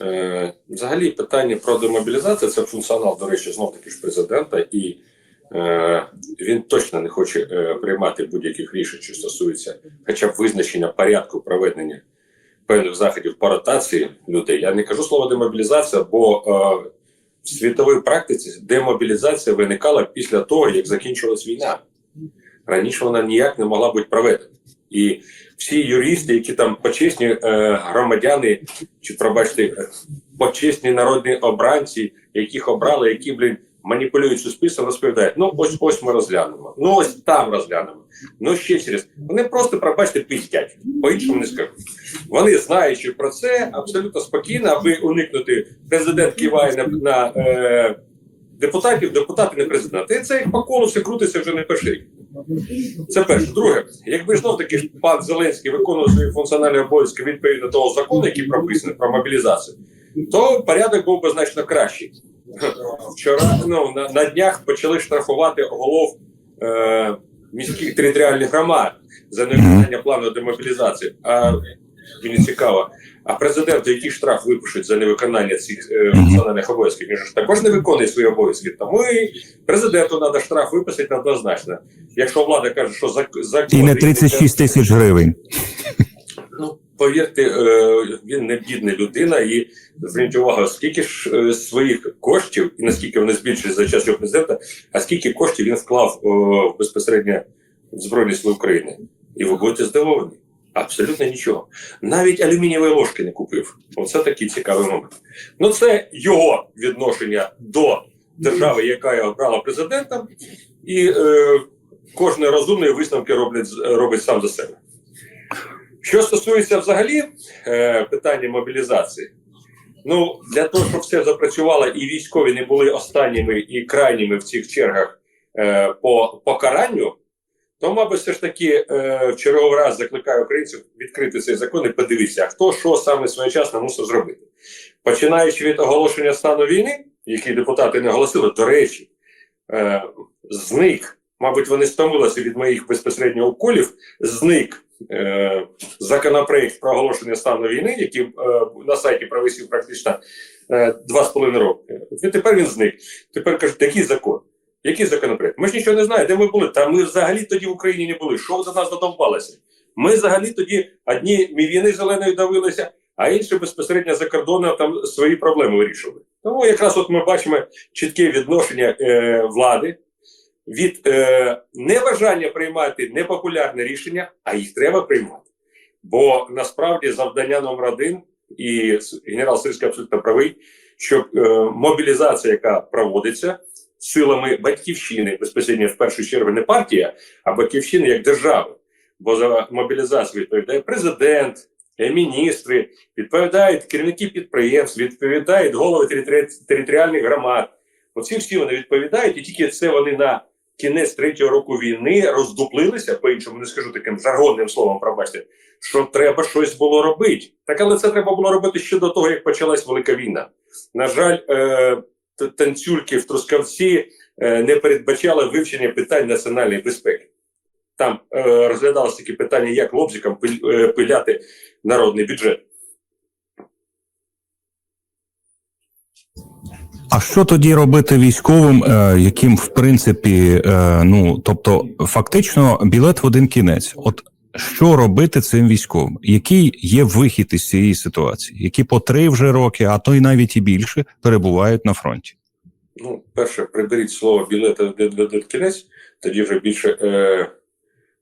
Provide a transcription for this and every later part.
Е, взагалі, питання про демобілізацію це функціонал, до речі, знов таки ж президента, і е, він точно не хоче е, приймати будь-яких рішень, що стосується хоча б визначення порядку проведення певних заходів по ротації людей. Я не кажу слово демобілізація, бо в світовій практиці демобілізація виникала після того, як закінчилась війна. Раніше вона ніяк не могла бути проведена. І всі юристи, які там почесні е, громадяни, чи пробачте, почесні народні обранці, яких обрали, які, блін, маніпулюють суспільством, розповідають: ну ось ось ми розглянемо, ну ось там розглянемо. Ну ще через. Вони просто, пробачте, пиздять. По-іншому не скажу. Вони, знаючи про це, абсолютно спокійно, аби уникнути, президент киває на, на е, депутатів, депутати не президент. І це як по колу все крутиться вже не перший рік. Це перше. Друге, якби знов таки пан Зеленський виконував свої функціональні обов'язки відповідно того закону, який прописаний про мобілізацію, то порядок був би значно кращий. Вчора ну, на, на днях почали штрафувати голов е, міських територіальних громад за невиконання плану демобілізації. А мені цікаво, а президенту який штраф випишуть за невиконання цих е, функціональних обов'язків? Він ж також не виконує свої обов'язки. Тому і президенту треба штраф виписати однозначно. Якщо влада каже, що за закон І не 36 тисяч гривень. Ну, повірте, е, він не бідна людина, і зверніть увагу, скільки ж е, своїх коштів, і наскільки вони збільшились за час його президента, а скільки коштів він вклав о, безпосередньо в Збройні Сили України. І ви будете здивовані. Абсолютно нічого. Навіть алюмінієвої ложки не купив. Оце такий цікавий момент. Ну, це його відношення до держави, яка його обрала президентом, і е, кожен розумний висновки роблять, робить сам за себе. Що стосується взагалі е, питання мобілізації, ну для того, щоб все запрацювало і військові не були останніми і крайніми в цих чергах е, по покаранню, то, мабуть, все ж таки е, в черговий раз закликаю українців відкрити цей закон і подивитися, хто що саме своєчасно мусив зробити. Починаючи від оголошення стану війни, який депутати не оголосили, до речі, е, зник, мабуть, вони стомилися від моїх безпосередньо уколів, зник е, законопроект про оголошення стану війни, який е, на сайті провисів практично е, два з половиною роки. Тепер він зник. Тепер кажуть, який закон? Який законопроект? Ми ж нічого не знаємо, де ми були. Та ми взагалі тоді в Україні не були. Що до нас додовбалися? Ми взагалі тоді одні мівіни зеленою давилися, а інші безпосередньо за кордоном там свої проблеми вирішували. Тому якраз от ми бачимо чітке відношення е, влади від е, небажання приймати непопулярне рішення, а їх треба приймати. Бо насправді завдання номер один, і генерал Сирський абсолютно правий, що е, мобілізація, яка проводиться силами батьківщини, безпосередньо в першу чергу не партія, а батьківщини як держави. Бо за мобілізацію відповідає президент, е, міністри, відповідають керівники підприємств, відповідають голови територіальних громад. Оці всі вони відповідають, і тільки це вони на кінець третього року війни роздуплилися, по-іншому не скажу таким жаргонним словом, пробачте, що треба щось було робити. Так, але це треба було робити ще до того, як почалась велика війна. На жаль, е, танцюльки в Трускавці е, не передбачали вивчення питань національної безпеки. Там е, розглядалося таке питання, як лобзиком пиль- е, пиляти народний бюджет. А що тоді робити військовим, е, яким в принципі, ну тобто, фактично, білет в один кінець? От що робити цим військовим? Який є вихід із цієї ситуації, які по три вже роки, а то й навіть і більше перебувають на фронті? Ну, перше, приберіть слово білет в один- в один кінець, тоді вже більше е,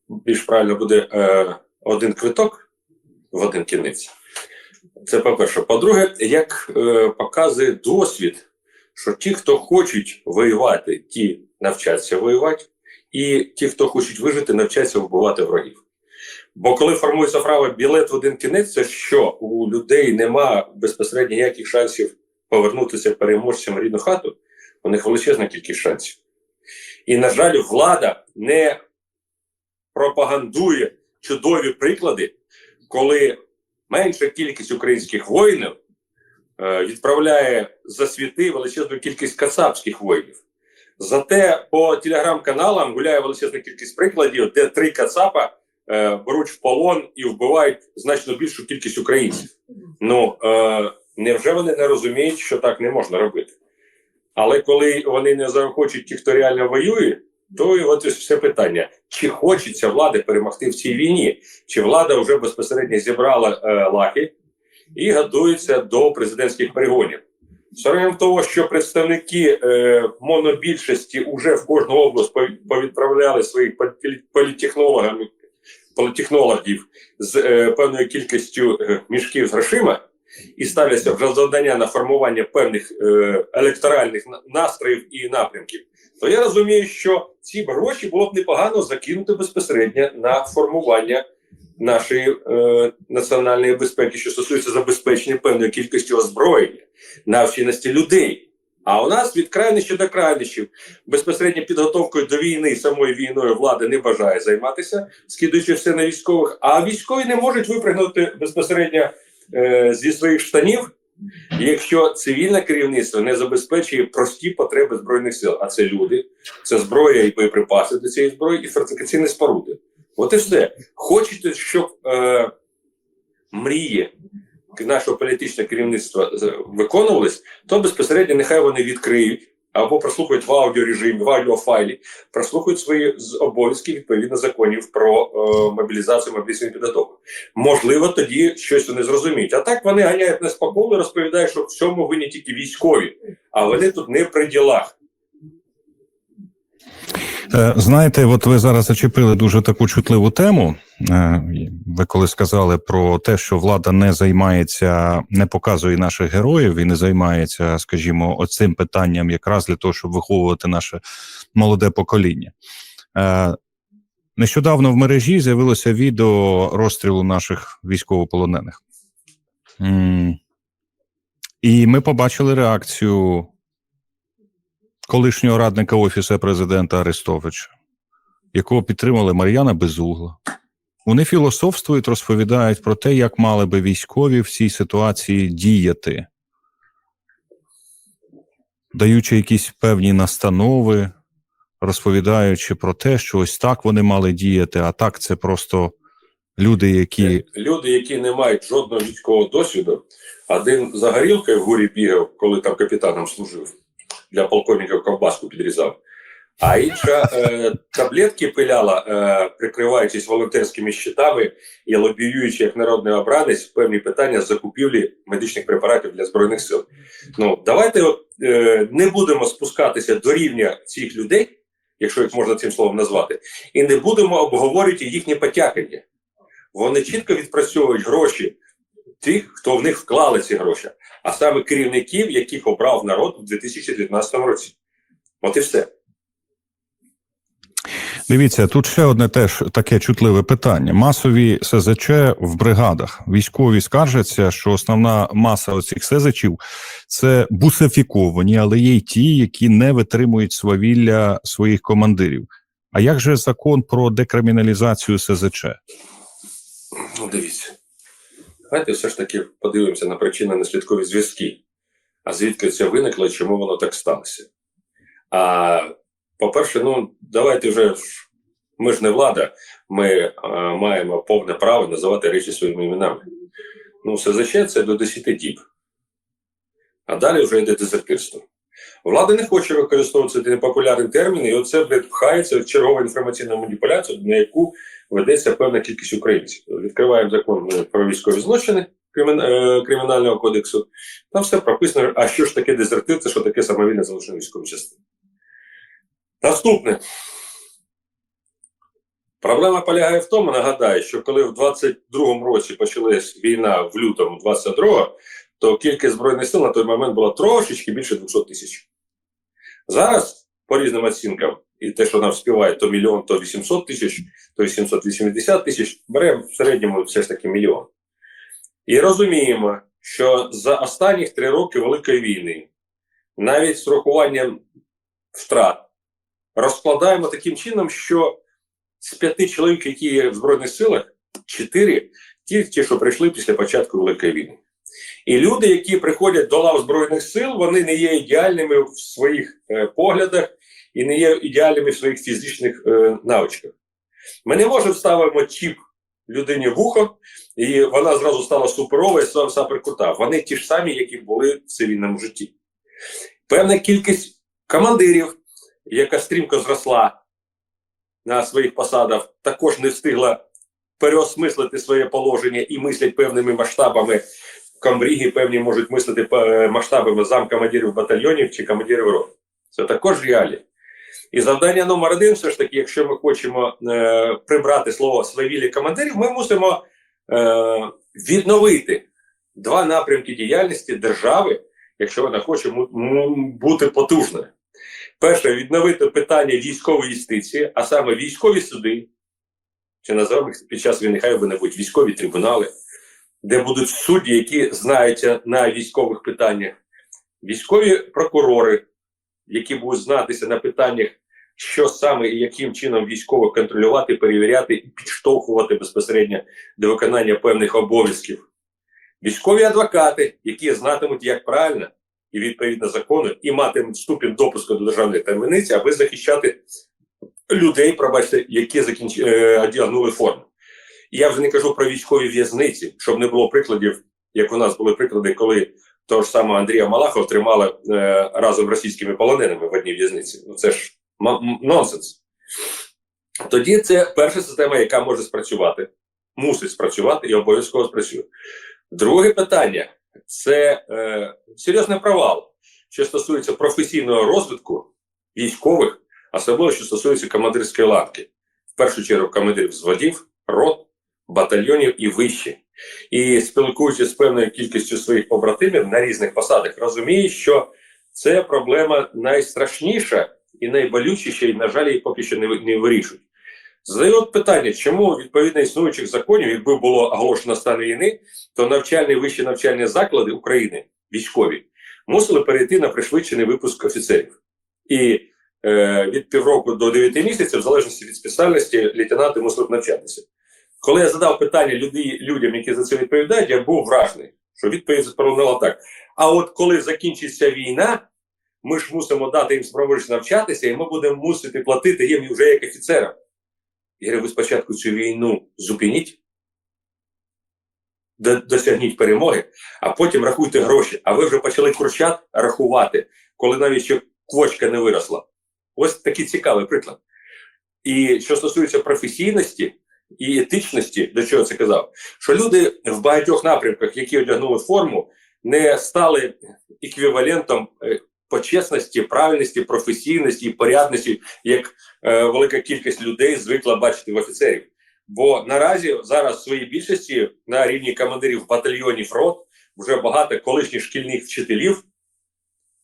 більш правильно буде е, один квиток в один кінець. Це по-перше. По-друге, як е, показує досвід, що ті, хто хочуть воювати, ті навчаться воювати, і ті, хто хочуть вижити, навчаться вбивати ворогів. Бо коли формується фраза білет в один кінець, це що у людей нема безпосередньо ніяких шансів повернутися переможцям в рідну хату, у них величезна кількість шансів. І, на жаль, влада не пропагандує чудові приклади, коли менша кількість українських воїнів е, відправляє за світи величезну кількість кацапських воїнів. Зате по телеграм-каналам гуляє величезна кількість прикладів, де три кацапа е, беруть в полон і вбивають значно більшу кількість українців. Ну е, Невже вони не розуміють, що так не можна робити? Але коли вони не захочуть ті, хто реально воює, то і от все питання: чи хочеться влади перемогти в цій війні, чи влада вже безпосередньо зібрала е, лахи і готується до президентських перегонів. Сором того, що представники е, монобільшості вже в кожну область повідправляли своїх полі- політтехнологами, політехнологів з е, певною кількістю е, мішків з грошима і ставляться вже завдання на формування певних е, електоральних настроїв і напрямків, то я розумію, що ці гроші було б непогано закинути безпосередньо на формування нашої е, національної безпеки, що стосується забезпечення певної кількості озброєння, навченості людей. А у нас від крайнощів до крайнощів безпосередньо підготовкою до війни самою війною влада не бажає займатися, скидуючи все на військових. А військові не можуть випрыгнути безпосередньо е, зі своїх штанів, якщо цивільне керівництво не забезпечує прості потреби збройних сил. А це люди, це зброя і боєприпаси до цієї зброї, і фортифікаційні споруди. От і все. Хочете, щоб е, мрії нашого політичного керівництва виконувались, то безпосередньо нехай вони відкриють або прослухають в аудіорежимі, в аудіофайлі, прослухають свої обов'язки відповідно законів про е, мобілізацію, мобілізаційну підготовку. Можливо, тоді щось вони зрозуміють. А так вони ганяють нас по колу, розповідають, що в цьому винні тільки військові, а вони тут не при ділах. Е, Знаєте, от ви зараз зачепили дуже таку чутливу тему. Е, Ви коли сказали про те, що влада не займається, не показує наших героїв і не займається, скажімо, оцим питанням якраз для того, щоб виховувати наше молоде покоління. Е, Нещодавно в мережі з'явилося відео розстрілу наших військовополонених. І ми побачили реакцію колишнього радника офісу президента Арестовича, якого підтримали Мар'яна Безугла. Вони філософствують, розповідають про те, як мали би військові в цій ситуації діяти, даючи якісь певні настанови, розповідаючи про те, що ось так вони мали діяти, а так це просто люди, які Люди, які не мають жодного військового досвіду, один за горілкою в гурі бігав, коли там капітаном служив, для полковників ковбаску підрізав. А інша е, таблетки пиляла, е, прикриваючись волонтерськими щитами і лобіюючи як народний обранець певні питання закупівлі медичних препаратів для збройних сил. Ну давайте от, е, не будемо спускатися до рівня цих людей, якщо їх можна цим словом назвати, і не будемо обговорювати їхнє потякання. Вони чітко відпрацьовують гроші тих, хто в них вклали ці гроші, а саме керівників, яких обрав народ у 2019 році. От і все. Дивіться, тут ще одне теж таке чутливе питання. Масові СЗЧ в бригадах. Військові скаржаться, що основна маса оцих СЗЧів це бусифіковані, але є й ті, які не витримують свавілля своїх командирів. А як же закон про декриміналізацію СЗЧ? Ну, дивіться. Давайте все ж таки подивимося на причинно-наслідкові зв'язки. А звідки це виникло чому воно так сталося? А по-перше, ну давайте вже ми ж не влада, ми а, маємо повне право називати речі своїми іменами. Ну, СЗЧ це до 10 діб. А далі вже йде дезертирство. Влада не хоче використовувати непопулярний термін, і оце пхається в чергову інформаційну маніпуляцію, на яку ведеться певна кількість українців. Відкриваємо закон е, про військові злочини е, кримінального кодексу. Там все прописано, а що ж таке дезертир, це що таке самовільне залишення військової частини. Наступне. Проблема полягає в тому, нагадаю, що коли в 22-му році почалась війна в лютому 22-го, то кількість збройних сил на той момент була трошечки більше 200 тисяч. Зараз, по різним оцінкам, і те, що нам співає, то мільйон, то 800 тисяч, то 880 тисяч, беремо в середньому все ж таки мільйон. І розуміємо, що за останні три роки Великої війни, навіть з урахуванням втрат, розкладаємо таким чином, що з п'яти чоловік, які є в Збройних силах, чотири ті, ті, що прийшли після початку Великої війни. І люди, які приходять до лав Збройних сил, вони не є ідеальними в своїх е, поглядах і не є ідеальними в своїх фізичних е, навичках. Ми не можемо ставимо чіп людині вухо, і вона зразу стала суперова і стала суперкрута. Вони ті ж самі, які були в цивільному житті. Певна кількість командирів, яка стрімко зросла на своїх посадах, також не встигла переосмислити своє положення і мислять певними масштабами. Комбріги певні можуть мислити е, масштабами замкомандирів батальйонів чи командирів рот. Це також реалії. І завдання номер один, все ж таки, якщо ми хочемо е, прибрати слово свавілі командирів, ми мусимо е, відновити два напрямки діяльності держави, якщо вона хоче бути потужною. Перше, відновити питання військової юстиції, а саме військові суди, чи називаємо їх під час війни, хай вони будуть військові трибунали, де будуть судді, які знаються на військових питаннях, військові прокурори, які будуть знатися на питаннях, що саме і яким чином військових контролювати, перевіряти і підштовхувати безпосередньо до виконання певних обов'язків. Військові адвокати, які знатимуть, як правильно і відповідно закону, і матимуть ступінь допуску до державної таємниці, аби захищати людей, пробачте, які закінч... е, одягнули форму. Я вже не кажу про військові в'язниці, щоб не було прикладів, як у нас були приклади, коли того ж самого Андрія Малахова тримали е, разом російськими полоненими в одній в'язниці. Ну це ж нонсенс. Тоді це перша система, яка може спрацювати, мусить спрацювати і обов'язково спрацює. Друге питання це е, серйозний провал, що стосується професійного розвитку військових, особливо що стосується командирської ланки. В першу чергу командирів зводів, рот, батальйонів і вище. І спілкуючись з певною кількістю своїх побратимів на різних посадах, розумію, що це проблема найстрашніша і найболючіша, і, на жаль, її поки що не, не вирішують. Задають питання, чому відповідно існуючих законів, якби було оголошено стан війни, то навчальні вищі навчальні заклади України, військові, мусили перейти на пришвидшений випуск офіцерів. І е, від півроку до 9 місяців, в залежності від спеціальності, лейтенанти мусили б навчатися. Коли я задав питання люди, людям, які за це відповідають, я був вражений, що відповідь пролунала так. А от коли закінчиться війна, ми ж мусимо дати їм спроможність навчатися, і ми будемо мусити платити їм вже як офіцерам. Я говорю, ви спочатку цю війну зупиніть, досягніть перемоги, а потім рахуйте гроші. А ви вже почали курчат рахувати, коли навіть ще квочка не виросла. Ось такий цікавий приклад. І що стосується професійності і етичності, до чого це казав, що люди в багатьох напрямках, які одягнули форму, не стали еквівалентом е, почесності, правильності, професійності і порядності, як е, велика кількість людей звикла бачити в офіцерів. Бо наразі зараз в своїй більшості на рівні командирів батальйонів рот вже багато колишніх шкільних вчителів,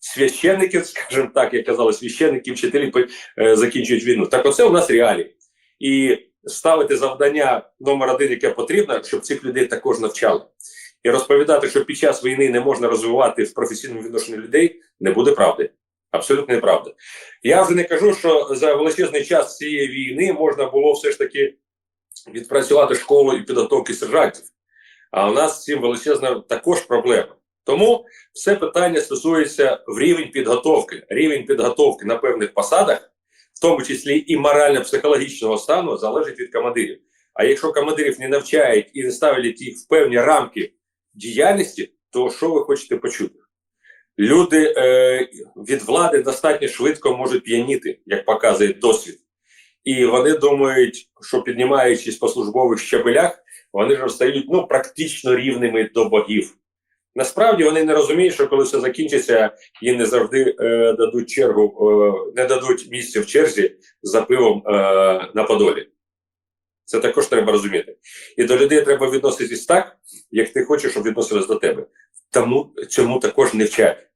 священників, скажімо так, як казали, священники, вчителі е, закінчують війну. Так оце у нас реалії. І ставити завдання номер один, яке потрібно, щоб цих людей також навчали. І розповідати, що під час війни не можна розвивати в професійному відношенні людей, не буде правди. Абсолютно неправда. Я вже не кажу, що за величезний час цієї війни можна було все ж таки відпрацювати школу і підготовки сержантів. А у нас з цим величезна також проблема. Тому все питання стосується в рівень підготовки. Рівень підготовки на певних посадах, в тому числі і морально-психологічного стану, залежить від командирів. А якщо командирів не навчають і не ставлять їх в певні рамки діяльності, то що ви хочете почути? Люди е, від влади достатньо швидко можуть п'яніти, як показує досвід. І вони думають, що піднімаючись по службових щабелях, вони ж стають ну, практично рівними до богів. Насправді вони не розуміють, що коли все закінчиться, їм не завжди е, дадуть чергу, е, не дадуть місце в черзі за пивом е, на Подолі. Це також треба розуміти. І до людей треба відноситись так, як ти хочеш, щоб відносились до тебе. Тому цьому також не вчать.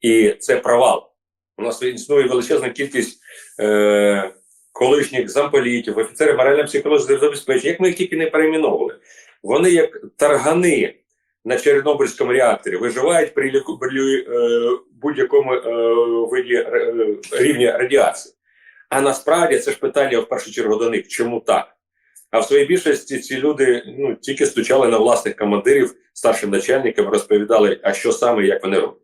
І це провал. У нас існує величезна кількість е, колишніх замполітів, офіцерів морально-психологічного забезпечення, як ми їх тільки не перейменовували. Вони як таргани на Чорнобильському реакторі виживають при е, будь-якому е, виді е, рівня радіації. А насправді це ж питання в першу чергу до них. Чому так? А в своїй більшості ці люди ну, тільки стучали на власних командирів, старшим начальникам, розповідали, а що саме, як вони роблять.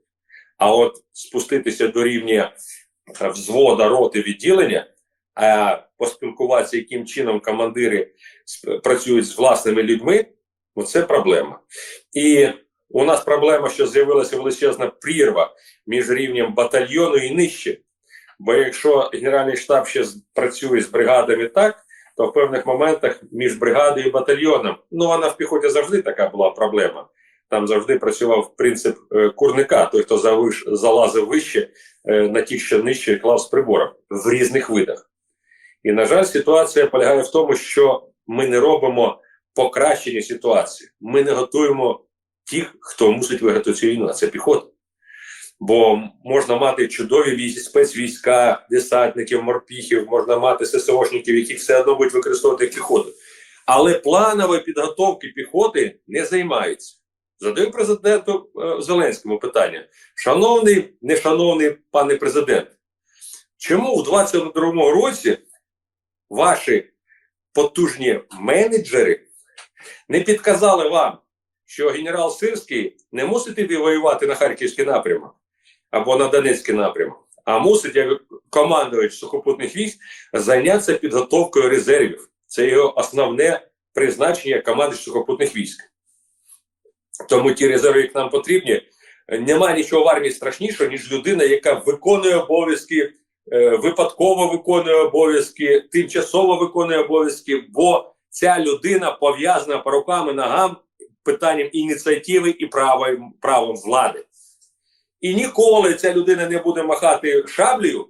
А от спуститися до рівня взвода, роти, відділення, а поспілкуватися, яким чином командири працюють з власними людьми, оце проблема. І у нас проблема, що з'явилася величезна прірва між рівнем батальйону і нижче. Бо якщо Генеральний штаб ще працює з бригадами так, то в певних моментах між бригадою і батальйоном, ну вона в піхоті завжди така була проблема. Там завжди працював принцип е, курника, той, хто завиш, залазив вище, е, на тих, що нижче клав з прибором в різних видах. І, на жаль, ситуація полягає в тому, що ми не робимо покращення ситуації. Ми не готуємо тих, хто мусить виграти цю війну, а це піхота. Бо можна мати чудові військ, спецвійська, десантників, морпіхів, можна мати ССОшників, які все одно будуть використовувати піхоту. Але планової підготовки піхоти не займаються. Задаю президенту е, Зеленському питання: шановний, нешановний пане президент, чому в 22-му році ваші потужні менеджери не підказали вам, що генерал Сирський не мусить іти воювати на Харківський напрямок або на Донецький напрямок, а мусить, як командувач сухопутних військ, зайнятися підготовкою резервів. Це його основне призначення як командувач сухопутних військ. Тому ті резерви, які нам потрібні, немає нічого в армії страшнішого, ніж людина, яка виконує обов'язки, е, випадково виконує обов'язки, тимчасово виконує обов'язки, бо ця людина пов'язана по рукам і ногам питанням ініціативи і правом, правом влади. І ніколи ця людина не буде махати шаблею,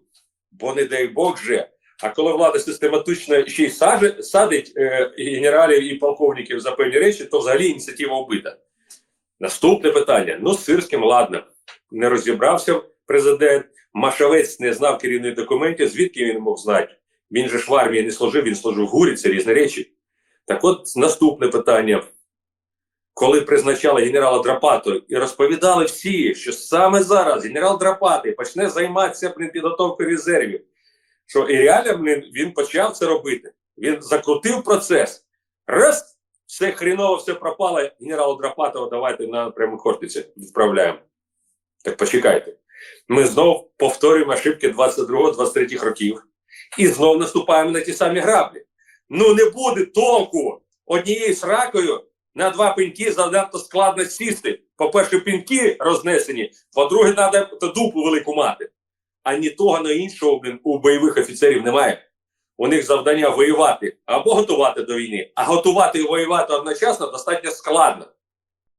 бо не дай Бог же. А коли влада систематично ще й саже- садить е, генералів і полковників за певні речі, то взагалі ініціатива вбита. Наступне питання: ну, з Сирським, ладно, не розібрався президент. Машавець не знав керівних документів. Звідки він мог знати? Він же ж в армії не служив, він служив в ГУРі, це різні речі. Так от наступне питання. Коли призначали генерала Драпату і розповідали всі, що саме зараз генерал Драпатий почне займатися підготовкою резервів, що і реально блін, він почав це робити. Він закрутив процес. Раз, все хріново, все пропало. Генералу Драпатова давайте на пряму Хортицю відправляємо. Так почекайте. Ми знов повторюємо ошибки 22-23 років і знов наступаємо на ті самі граблі. Ну не буде толку однією сракою на два пеньки занадто складно сісти. По-перше, пеньки рознесені, по-друге, треба дупу велику мати. А ні того, ні іншого блин, у бойових офіцерів немає. У них завдання воювати або готувати до війни, а готувати і воювати одночасно достатньо складно.